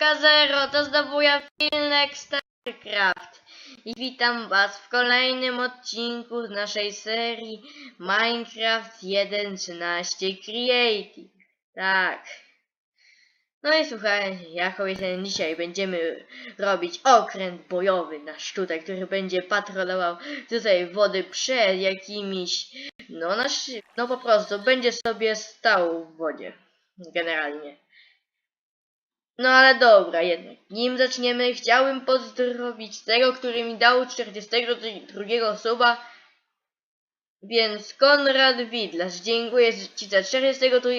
1.0 to znowu ja Filnek StarCraft i witam was w kolejnym odcinku z naszej serii Minecraft 1.13 Creative. Tak. No i słuchajcie, jak obiecałem dzisiaj będziemy robić okręt bojowy nasz tutaj, który będzie patrolował tutaj wody przed jakimiś, no nasz, no po prostu będzie sobie stał w wodzie, generalnie. No ale dobra, jednak. Nim zaczniemy, chciałbym pozdrowić tego, który mi dał 42 suba. Więc Konrad Widlarz, dziękuję Ci za 42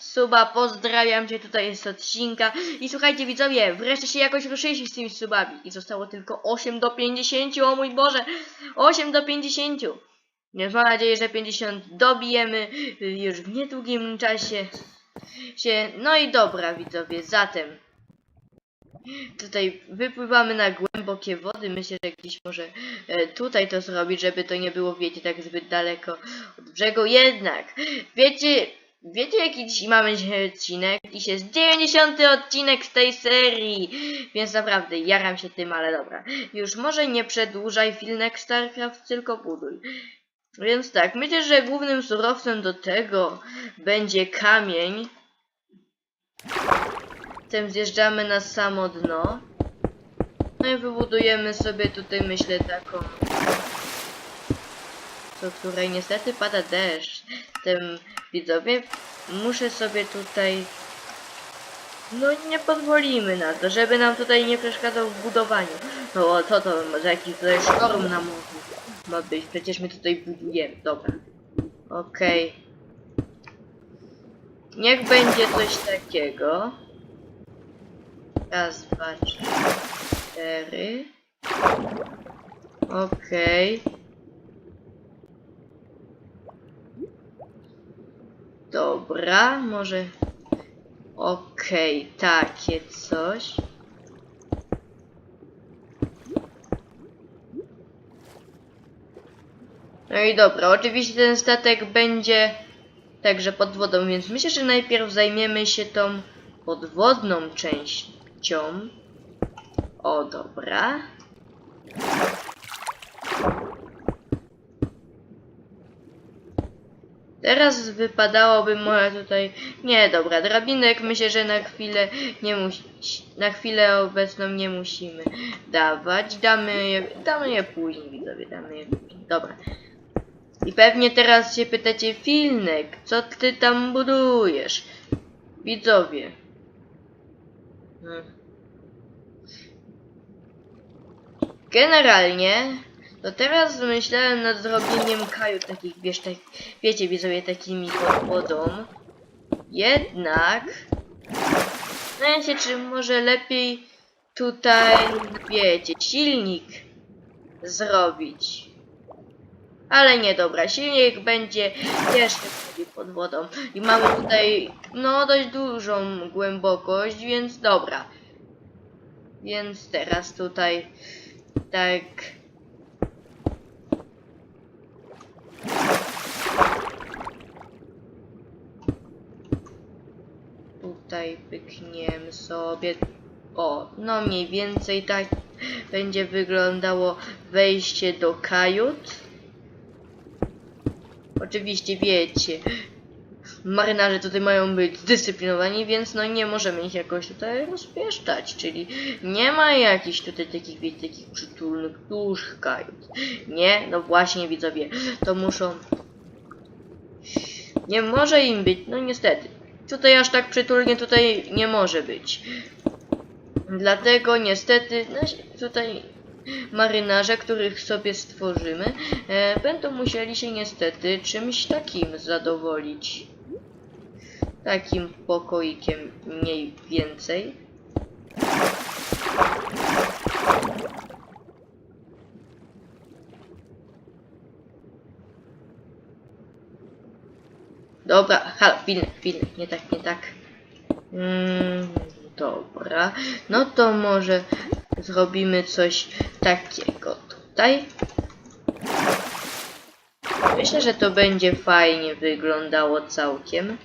suba, pozdrawiam Cię tutaj z odcinka. I słuchajcie widzowie, wreszcie się jakoś ruszyliście z tymi subami. I zostało tylko 8 do 50, o mój Boże! 8 do 50! Więc mam nadzieję, że 50 dobijemy już w niedługim czasie się. No i dobra, widzowie, zatem tutaj wypływamy na głębokie wody. Myślę, że gdzieś może e, tutaj to zrobić, żeby to nie było, wiecie, tak zbyt daleko od brzegu. Jednak, wiecie, wiecie jaki dzisiaj mamy odcinek? Dziś jest 90 odcinek z tej serii, więc naprawdę jaram się tym, ale dobra. Już może nie przedłużaj filmek StarCraft, tylko buduj. Więc tak, myślę, że głównym surowcem do tego będzie kamień. Potem zjeżdżamy na samo dno. No i wybudujemy sobie tutaj, myślę, taką... Co której niestety pada deszcz. Tym widzowie, muszę sobie tutaj... No nie pozwolimy na to, żeby nam tutaj nie przeszkadzał w budowaniu. No co to, może jakiś tutaj sztorm na morzu ma być? Przecież my tutaj budujemy. Dobra. Okej. Niech będzie coś takiego. Raz, dwa, trzy, cztery. Okej. Dobra, może... Okej, takie coś. No i dobra, oczywiście ten statek będzie także pod wodą, więc myślę, że najpierw zajmiemy się tą podwodną częścią. O, dobra. Teraz wypadałoby może tutaj... Nie, dobra, drabinek myślę, że na chwilę nie musi... Na chwilę obecną nie musimy dawać. Damy je, damy je później, widzowie, damy je później. Dobra. I pewnie teraz się pytacie, Filnek, co ty tam budujesz? Widzowie. Hmm. Generalnie, to teraz myślałem nad zrobieniem kajut takich, wiesz, tak, wiecie, widzowie, takimi pod. Jednak, zastanawiam się, czy może lepiej tutaj, wiecie, silnik zrobić. Ale nie, dobra, silnik będzie jeszcze pod wodą. I mamy tutaj, no, dość dużą głębokość, więc dobra. Więc teraz tutaj, tak... Tutaj pykniemy sobie. O, no mniej więcej tak będzie wyglądało wejście do kajut. Oczywiście wiecie, marynarze tutaj mają być zdyscyplinowani, więc no nie możemy ich jakoś tutaj rozpieszczać, czyli nie ma jakichś tutaj takich, wiecie, takich przytulnych dużych kajut. Nie, no właśnie widzowie, to muszą... Nie może im być, no niestety. Tutaj aż tak przytulnie tutaj nie może być. Dlatego niestety, no, tutaj marynarze, których sobie stworzymy, e, będą musieli się niestety czymś takim zadowolić. Takim pokoikiem mniej więcej. Dobra, halo, pilny, pilny, nie tak, nie tak. Mm, Dobra, no to może zrobimy coś takiego tutaj. Myślę, że to będzie fajnie wyglądało całkiem.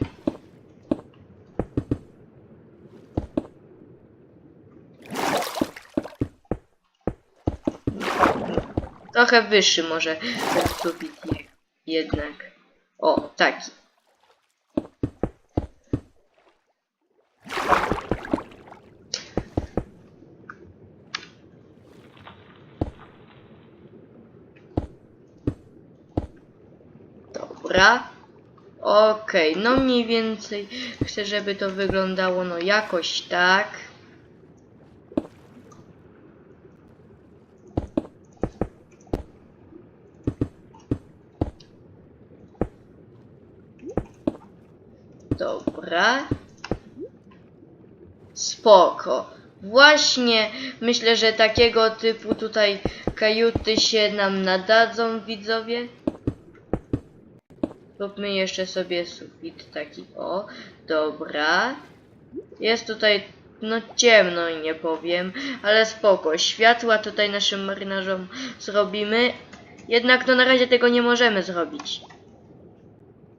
Trochę wyższy może zrobić jednak. O, taki. Okej, no mniej więcej chcę, żeby to wyglądało no jakoś tak. Dobra. Spoko. Właśnie myślę, że takiego typu tutaj kajuty się nam nadadzą, widzowie. Róbmy jeszcze sobie sufit taki, o, dobra. Jest tutaj, no ciemno i nie powiem, ale spoko. Światła tutaj naszym marynarzom zrobimy. Jednak no na razie tego nie możemy zrobić.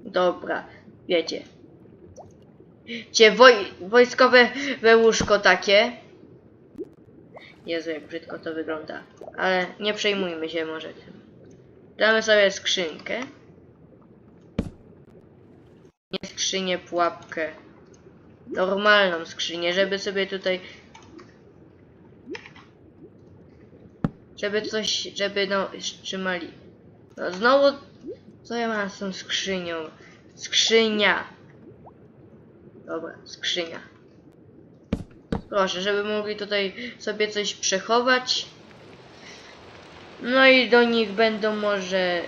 Dobra, wiecie. Cie woj wojskowe we łóżko takie. Jezu, jak brzydko to wygląda. Ale nie przejmujmy się może tym. Damy sobie skrzynkę. Nie skrzynię, pułapkę. Normalną skrzynię, żeby sobie tutaj... Żeby coś, żeby no, trzymali. No znowu... Co ja mam z tą skrzynią? Skrzynia. Dobra, skrzynia. Proszę, żeby mogli tutaj sobie coś przechować. No i do nich będą może...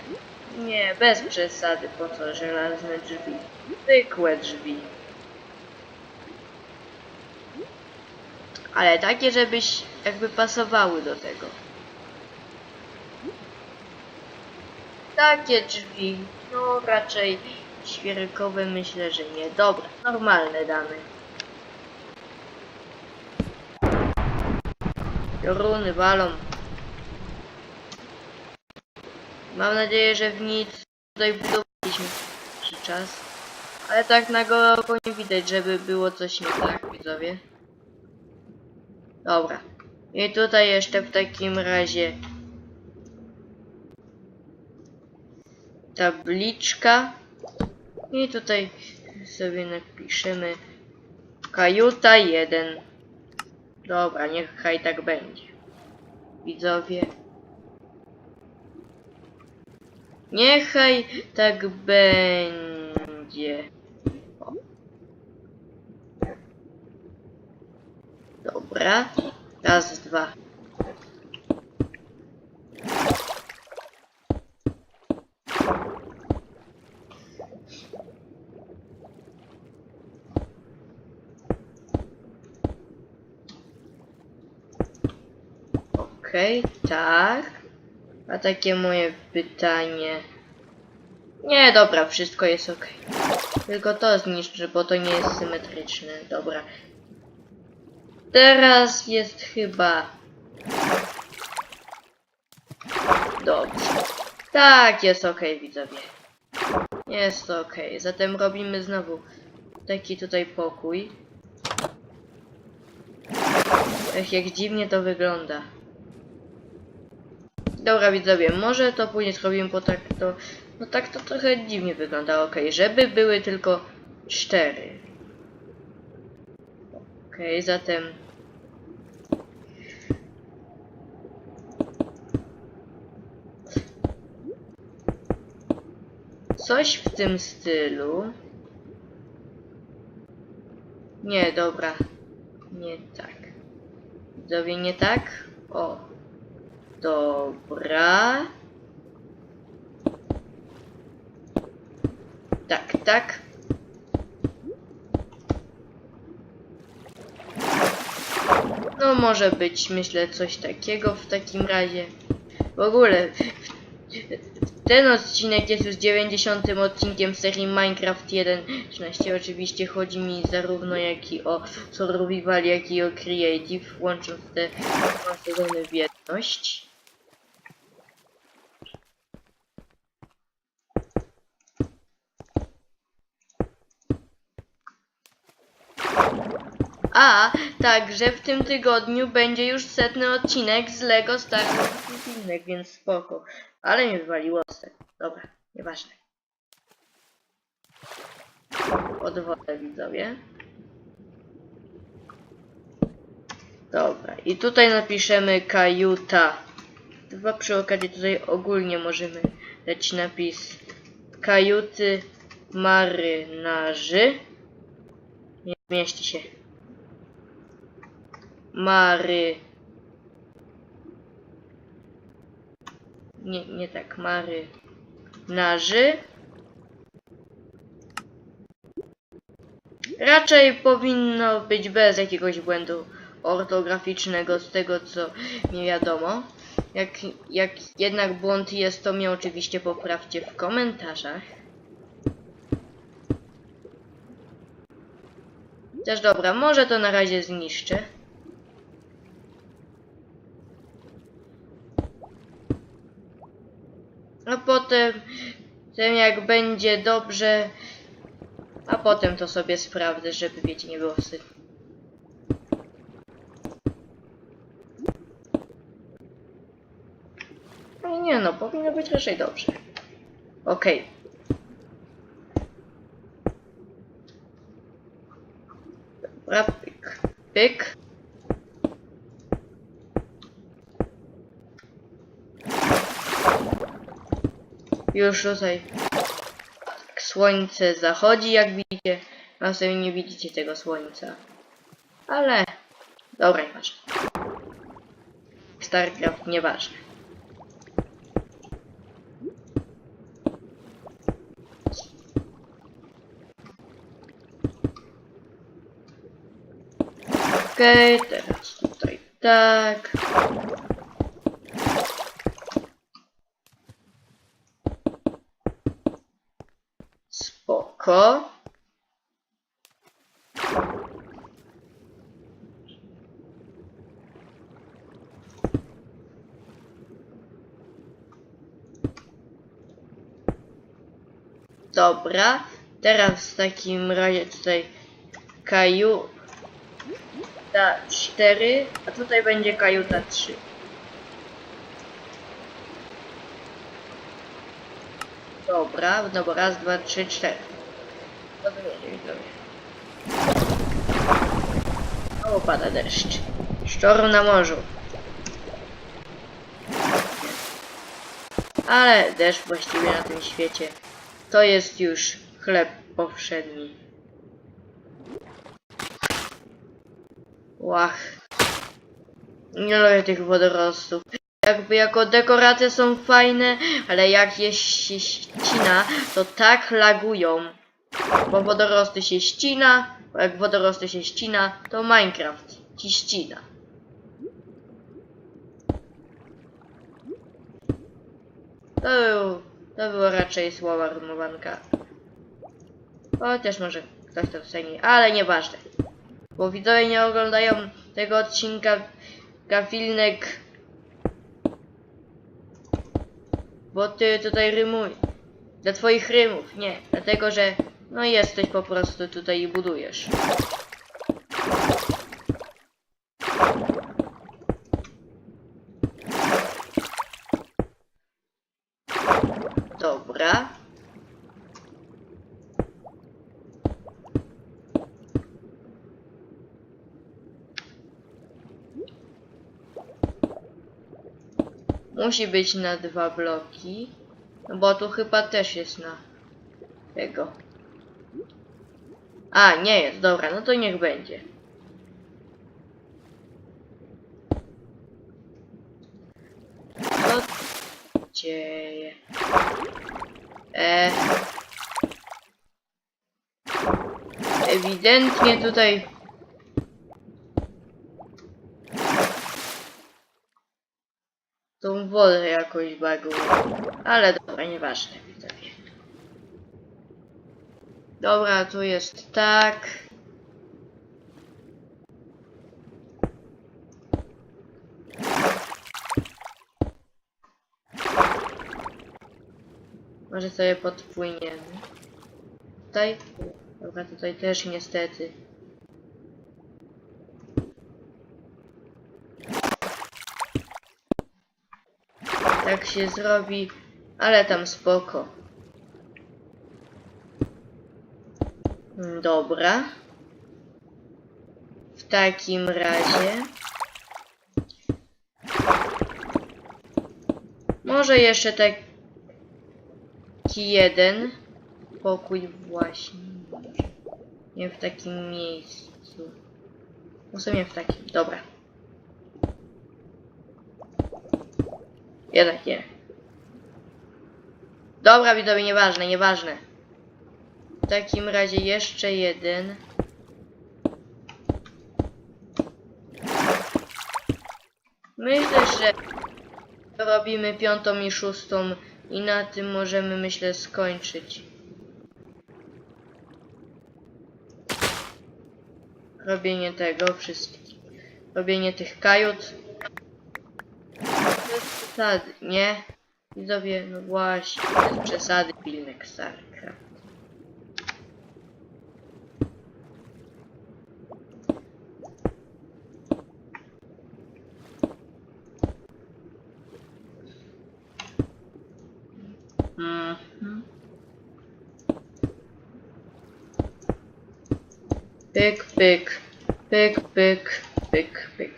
Nie, bez przesady, po co żelazne drzwi. Zwykłe drzwi. Ale takie, żebyś jakby pasowały do tego. Takie drzwi, no raczej świerkowe myślę, że nie. Dobra, normalne damy. Pioruny walą. Mam nadzieję, że w nic tutaj budowaliśmy przez czas. Ale tak na go nie widać, żeby było coś nie tak, widzowie. Dobra. I tutaj jeszcze w takim razie tabliczka. I tutaj sobie napiszemy kajuta 1. Dobra, niechaj tak będzie. Widzowie. Niechaj tak będzie. Dobra. Raz, dwa. Okej, tak. A takie moje pytanie. Nie, dobra, wszystko jest ok. Tylko to zniszczy, bo to nie jest symetryczne. Dobra. Teraz jest chyba. Dobrze. Tak, jest ok, widzowie. Jest ok. Zatem robimy znowu taki tutaj pokój. Ech, jak dziwnie to wygląda. Dobra widzowie, może to później zrobimy, bo tak to... No tak to trochę dziwnie wygląda, okej. Żeby były tylko cztery. Okej, zatem... Coś w tym stylu. Nie, dobra. Nie tak. Widzowie, nie tak? O. Dobra. Tak, tak. No może być, myślę, coś takiego w takim razie. W ogóle, ten odcinek jest już 90 odcinkiem serii Minecraft 1.13. Oczywiście chodzi mi zarówno jak i o Survival, jak i o Creative, łącząc te sezony w jedność. A, Także w tym tygodniu będzie już setny odcinek z Lego Star Wars więc spoko. Ale mnie wywaliło tego. Dobra, nieważne. Pod wodę widzowie. Dobra, i tutaj napiszemy kajuta. Chyba przy okazji tutaj ogólnie możemy dać napis kajuty marynarzy. Nie zmieści się. Mary. Nie, nie tak, marynarzy. Raczej powinno być bez jakiegoś błędu ortograficznego z tego co mi wiadomo. Jak, jak jednak błąd jest, to mnie oczywiście poprawcie w komentarzach. Też dobra, może to na razie zniszczę. A potem, potem jak będzie dobrze, a potem to sobie sprawdzę, żeby wiecie, nie było wstyd. No nie no, powinno być raczej dobrze. Okej. Dobra, pyk, pyk. Już tutaj tak, słońce zachodzi, jak widzicie. A sobie nie widzicie tego słońca. Ale... Dobra, nieważne. StarCraft nieważne. Okej, teraz tutaj tak. Spoko. Dobra, teraz w takim razie tutaj kajuta 4, a tutaj będzie kajuta 3. Dobra, bo raz, dwa, trzy, cztery. Będzie widzowie. Pada deszcz. Sztorm na morzu. Ale deszcz właściwie na tym świecie to jest już chleb powszedni. Łach. Nie lubię tych wodorostów. Jakby jako dekoracje są fajne, ale jak je ścina, to tak lagują. Bo wodorosty się ścina, bo jak wodorosty się ścina, to Minecraft ci ścina. To, był, to było raczej słowa rymowanka. Chociaż może ktoś to ceni, ale nieważne. Bo widzowie nie oglądają tego odcinka Gafilnek. Bo ty tutaj rymuj. Dla twoich rymów, nie. Dlatego, że no jesteś po prostu tutaj i budujesz. Dobra. Musi być na dwa bloki. No bo tu chyba też jest na tego. A, nie jest, dobra, no to niech będzie. Co dzieje? E... Ewidentnie tutaj tą wodę jakoś baguje. Ale dobra, nieważne, widzowie. Dobra, tu jest tak. Może sobie podpłyniemy. Tutaj? Dobra, tutaj też niestety. Tak się zrobi, ale tam spoko. Dobra. W takim razie... Może jeszcze taki jeden pokój właśnie. Nie w takim miejscu. No sumie w takim. Dobra. Jednak nie. Dobra, widzowie, nieważne, nieważne. W takim razie jeszcze jeden. Myślę, że robimy piątą i szóstą i na tym możemy, myślę, skończyć. Robienie tego wszystkich. Robienie tych kajut. Bez przesady, nie? Widzowie, no właśnie, bez przesady pilnek StarCraft. Pyk, pyk, pyk, pyk, pyk, pyk.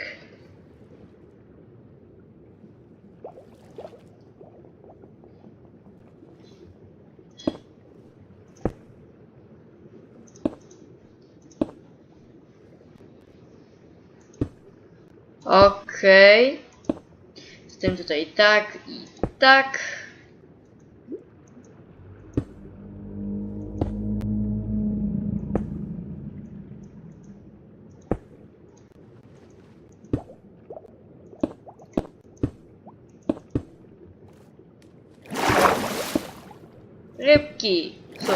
Okej. Z tym tutaj tak i tak. Rybki są.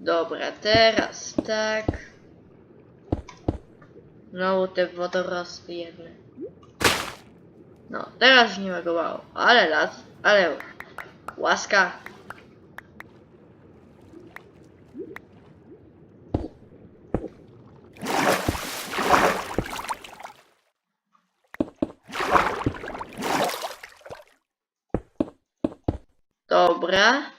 Dobra, teraz tak. Znowu te wodorosty jedne. No, teraz nie ma go mało. Ale las, ale łaska. Dobra.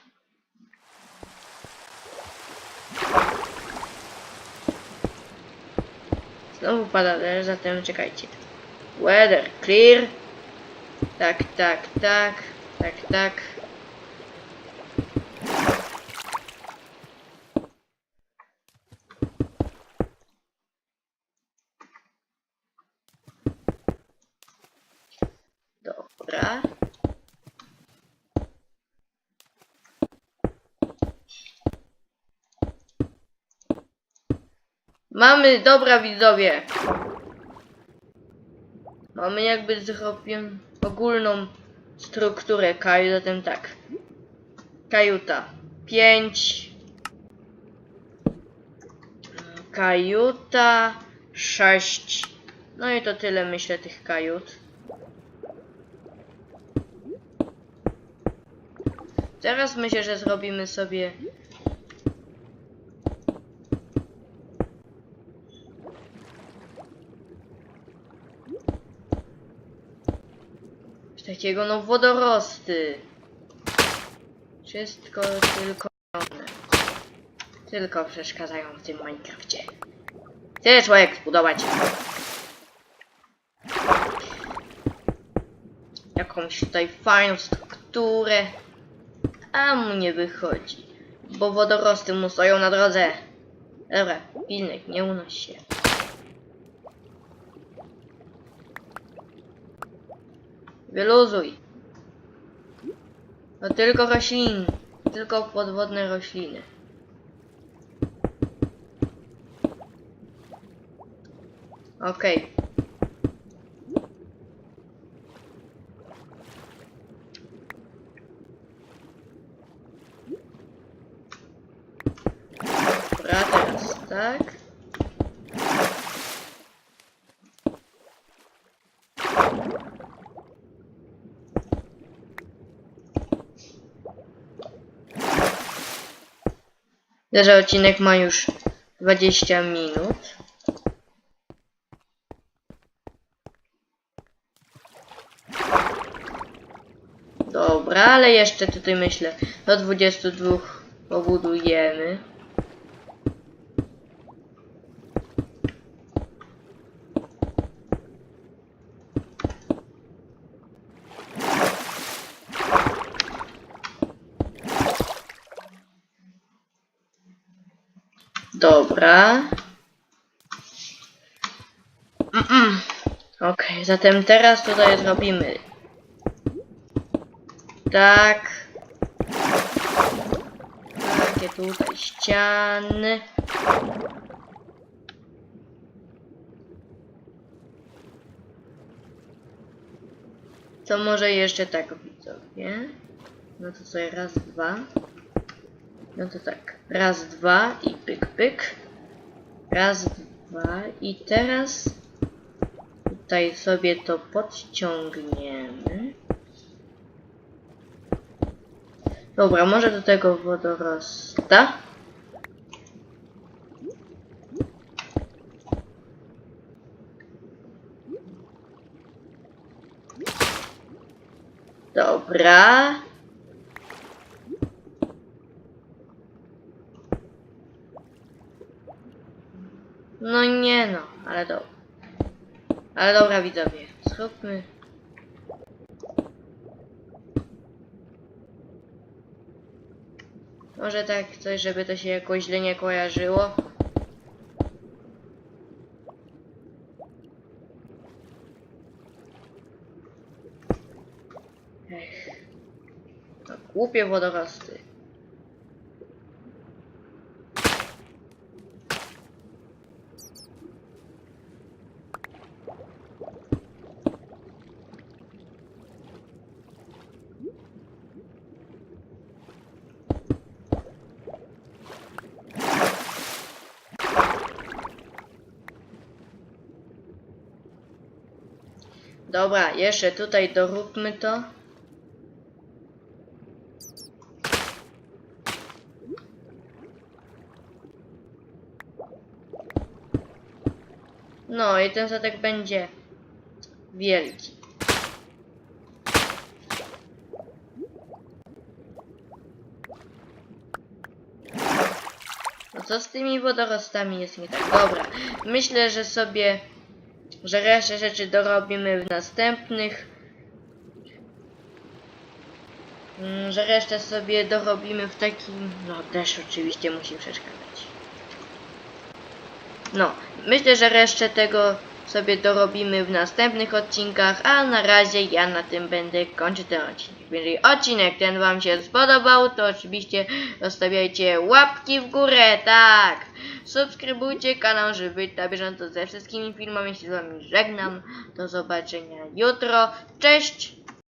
Znowu pada deszcz, zatem czekajcie. Weather clear. Tak, tak, tak. Tak, tak. Dobra. Mamy, dobra widzowie. Mamy jakby zrobioną ogólną strukturę kaju, zatem tak. Kajuta 5. Kajuta 6. No i to tyle myślę tych kajut. Teraz myślę, że zrobimy sobie Coś takiego, no wodorosty. Wszystko tylko one. Tylko przeszkadzają w tym Minecrafcie. Tyle człowiek zbudować. Jakąś tutaj fajną strukturę. A mu nie wychodzi. Bo wodorosty mu stoją na drodze. Dobra, pilnek, nie unoś się. Wyluzuj. No tylko rośliny. Tylko podwodne rośliny. Okej. Dobra, teraz tak. Że odcinek ma już 20 minut. Dobra, ale jeszcze tutaj myślę, do 22 pobudujemy. Dobra. Mm-mm. Okej, zatem teraz tutaj zrobimy tak. Takie tutaj ściany. To może jeszcze tak widzowie. No to sobie raz, dwa. No to tak. Raz, dwa i pyk, pyk. Raz, dwa i teraz tutaj sobie to podciągniemy. Dobra, może do tego wodorosta. Dobra. No nie no, ale dobra. Ale dobra widzowie, zróbmy. Może tak coś, żeby to się jakoś źle nie kojarzyło. Ech. No, głupie wodorosty. Dobra, jeszcze tutaj doróbmy to. No i ten statek będzie wielki. No co z tymi wodorostami jest nie tak? Dobra, myślę, że sobie że resztę rzeczy dorobimy w następnych. Mm, Że resztę sobie dorobimy w takim. No, też oczywiście musi przeszkadzać. No, myślę, że resztę tego sobie dorobimy w następnych odcinkach, a na razie ja na tym będę kończyć ten odcinek. Jeżeli odcinek ten Wam się spodobał, to oczywiście zostawiajcie łapki w górę, tak! Subskrybujcie kanał, żeby być na bieżąco ze wszystkimi filmami. Się z Wami żegnam. Do zobaczenia jutro. Cześć!